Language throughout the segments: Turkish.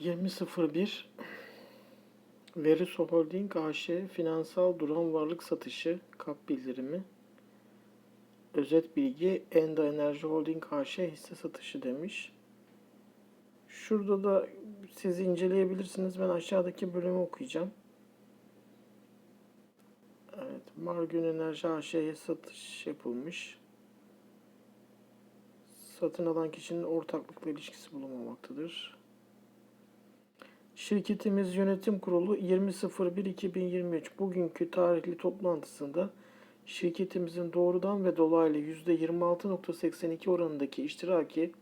20.01 Veriso Holding AŞ finansal duran varlık satışı kap bildirimi özet bilgi Enda Enerji Holding AŞ hisse satışı demiş. Şurada da siz inceleyebilirsiniz. Ben aşağıdaki bölümü okuyacağım. Evet, Margün Enerji AŞ'ye satış yapılmış. Satın alan kişinin ortaklıkla ilişkisi bulunmamaktadır. Şirketimiz yönetim kurulu 20.01.2023 bugünkü tarihli toplantısında şirketimizin doğrudan ve dolaylı %26.82 oranındaki iştiraki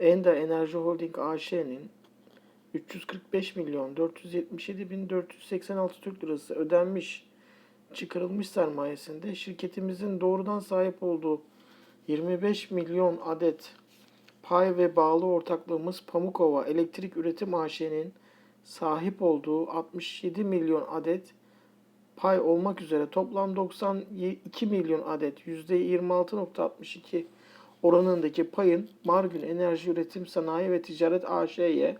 Enda Enerji Holding AŞ'nin 345 milyon 477 bin 486 Türk lirası ödenmiş çıkarılmış sermayesinde şirketimizin doğrudan sahip olduğu 25 milyon adet pay ve bağlı ortaklığımız Pamukova Elektrik Üretim AŞ'nin sahip olduğu 67 milyon adet pay olmak üzere toplam 92 milyon adet %26.62 oranındaki payın Margün Enerji Üretim Sanayi ve Ticaret AŞ'ye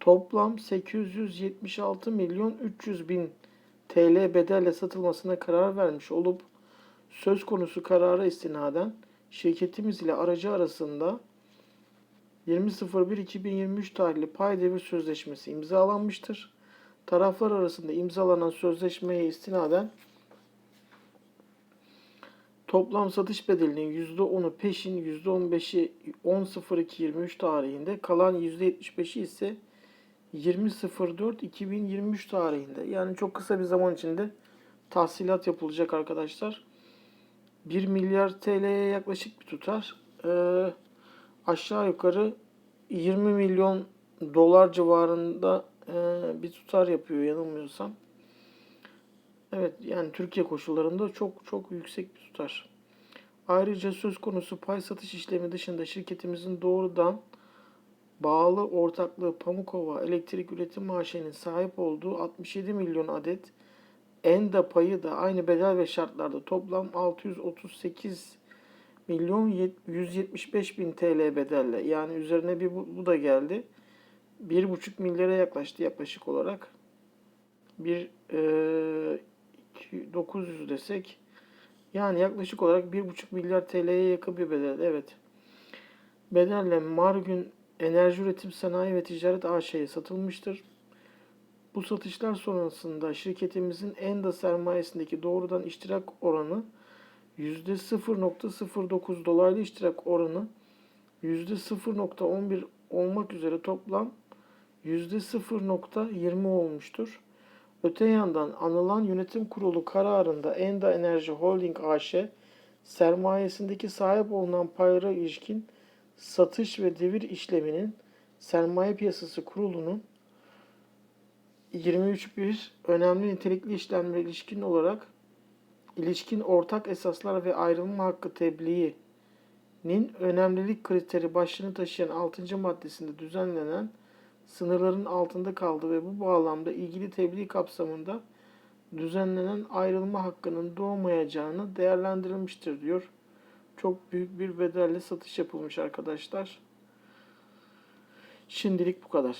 toplam 876 milyon 300 bin TL bedelle satılmasına karar vermiş olup söz konusu karara istinaden şirketimiz ile aracı arasında 20.01.2023 tarihli pay devir sözleşmesi imzalanmıştır. Taraflar arasında imzalanan sözleşmeye istinaden toplam satış bedelinin %10'u peşin, %15'i 10.02.23 tarihinde, kalan %75'i ise 20.04.2023 tarihinde. Yani çok kısa bir zaman içinde tahsilat yapılacak arkadaşlar. 1 milyar TL'ye yaklaşık bir tutar. Ee, aşağı yukarı 20 milyon dolar civarında e, bir tutar yapıyor yanılmıyorsam. Evet yani Türkiye koşullarında çok çok yüksek bir tutar. Ayrıca söz konusu pay satış işlemi dışında şirketimizin doğrudan bağlı ortaklığı Pamukova Elektrik Üretim AŞ'nin sahip olduğu 67 milyon adet Enda payı da aynı bedel ve şartlarda toplam 638 milyon 175 bin TL bedelle yani üzerine bir bu, bu da geldi. 1,5 milyara yaklaştı yaklaşık olarak. Bir e, 900 desek yani yaklaşık olarak 1,5 milyar TL'ye yakın bir bedel. Evet. Bedelle Margün Enerji Üretim Sanayi ve Ticaret AŞ'ye satılmıştır. Bu satışlar sonrasında şirketimizin Enda sermayesindeki doğrudan iştirak oranı %0.09 dolaylı iştirak oranı %0.11 olmak üzere toplam %0.20 olmuştur. Öte yandan anılan yönetim kurulu kararında Enda Enerji Holding AŞ sermayesindeki sahip olunan paylara ilişkin satış ve devir işleminin sermaye piyasası kurulunun 23.1 önemli nitelikli işlemlere ilişkin olarak ilişkin ortak esaslar ve ayrılma hakkı tebliğinin önemlilik kriteri başlığını taşıyan 6. maddesinde düzenlenen sınırların altında kaldı ve bu bağlamda ilgili tebliğ kapsamında düzenlenen ayrılma hakkının doğmayacağını değerlendirilmiştir diyor. Çok büyük bir bedelle satış yapılmış arkadaşlar. Şimdilik bu kadar.